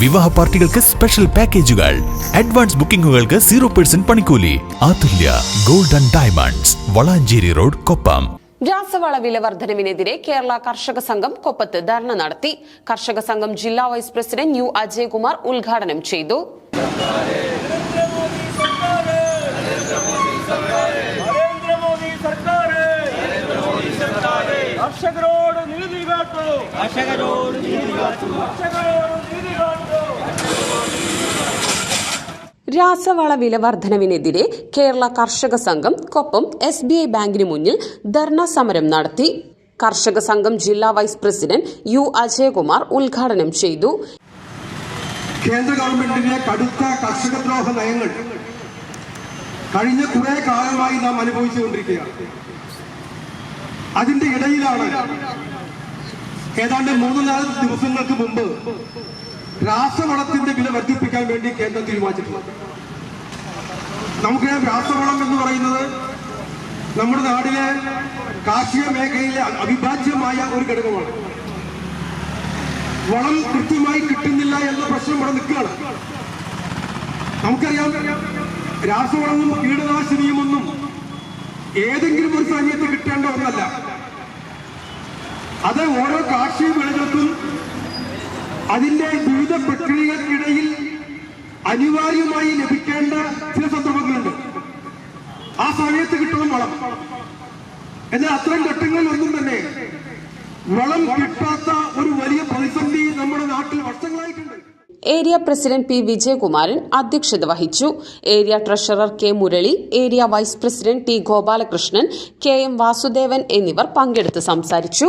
വിവാഹ പാർട്ടികൾക്ക് സ്പെഷ്യൽ പാക്കേജുകൾ അഡ്വാൻസ് ബുക്കിംഗുകൾക്ക് സീറോ പെർസെന്റ് പണിക്കൂലി. Athulya gold and diamonds Valanchery road Koppam. രാസവള വില വർധനവിനെതിരെ കേരള കർഷക സംഘം കൊപ്പത്ത് ധർണ നടത്തി. കർഷക സംഘം ജില്ലാ വൈസ് പ്രസിഡന്റ് യു അജയ്കുമാർ ഉദ്ഘാടനം ചെയ്തു. കർഷകരോട് നീതി കാട്ടു. കർഷകരോട് നീതി കാട്ടു. കർഷകരോട് നീതി കാട്ടൂ. രാസവള വില വർധനവിനെതിരെ കേരള കർഷക സംഘം കൊപ്പം എസ് ബി ഐ ബാങ്കിന് മുന്നിൽ ധർണ സമരം നടത്തി. കർഷക സംഘം ജില്ലാ വൈസ് പ്രസിഡന്റ് യു അജയകുമാർ ഉദ്ഘാടനം ചെയ്തു. കേന്ദ്ര ഗവൺമെന്റിന്റെ കടുത്ത കർഷകദ്രോഹ നയങ്ങൾ കഴിഞ്ഞ കുറെ കാലമായി നാം അനുഭവിച്ചുകൊണ്ടിരിക്കുകയാണ്. അതിന്റെ ഇടയിലാണ് ഏതാണ്ട് മൂന്ന് നാല് ദിവസങ്ങൾക്ക് മുമ്പ് രാസവളത്തിന്റെ വില വർദ്ധിപ്പിക്കാൻ വേണ്ടി കേന്ദ്രം തീരുമാനിച്ചിട്ടുള്ളത്. നമുക്കറിയാം രാസവളം എന്ന് പറയുന്നത് നമ്മുടെ നാടിലെ കാർഷിക മേഖലയിലെ അവിഭാജ്യമായ ഒരു ഘടകമാണ്. വളം കൃത്യമായി കിട്ടുന്നില്ല എന്ന പ്രശ്നം ഇവിടെ നിൽക്കുകയാണ്. നമുക്കറിയാം രാസവളവും കീടനാശിനിയുമൊന്നും ഏതെങ്കിലും ഒരു സമയത്ത് കിട്ടേണ്ട ഒന്നല്ല. അത് ഓരോ കാർഷിക വിളകൾക്കും അതിന്റെ വിവിധ പ്രക്രിയകൾക്കിടയിൽ അനിവാര്യമായി ലഭിക്കേണ്ട ചില സന്ദർഭങ്ങളുണ്ട്. ആ സമയത്ത് കിട്ടണം വളം. എന്നാൽ അത്തരം ഘട്ടങ്ങളിലൊന്നും തന്നെ വളം കിട്ടാത്ത ഒരു വലിയ പ്രതിസന്ധി നമ്മുടെ നാട്ടിൽ വർഷങ്ങളായിട്ടുണ്ട്. ഏരിയ പ്രസിഡന്റ് പി വിജയകുമാരൻ അധ്യക്ഷത വഹിച്ചു. Area treasurer K Murali area vice president T Gopalakrishnan K M Vasudevan എന്നിവർ പങ്കെടുത്ത് സംസാരിച്ചു.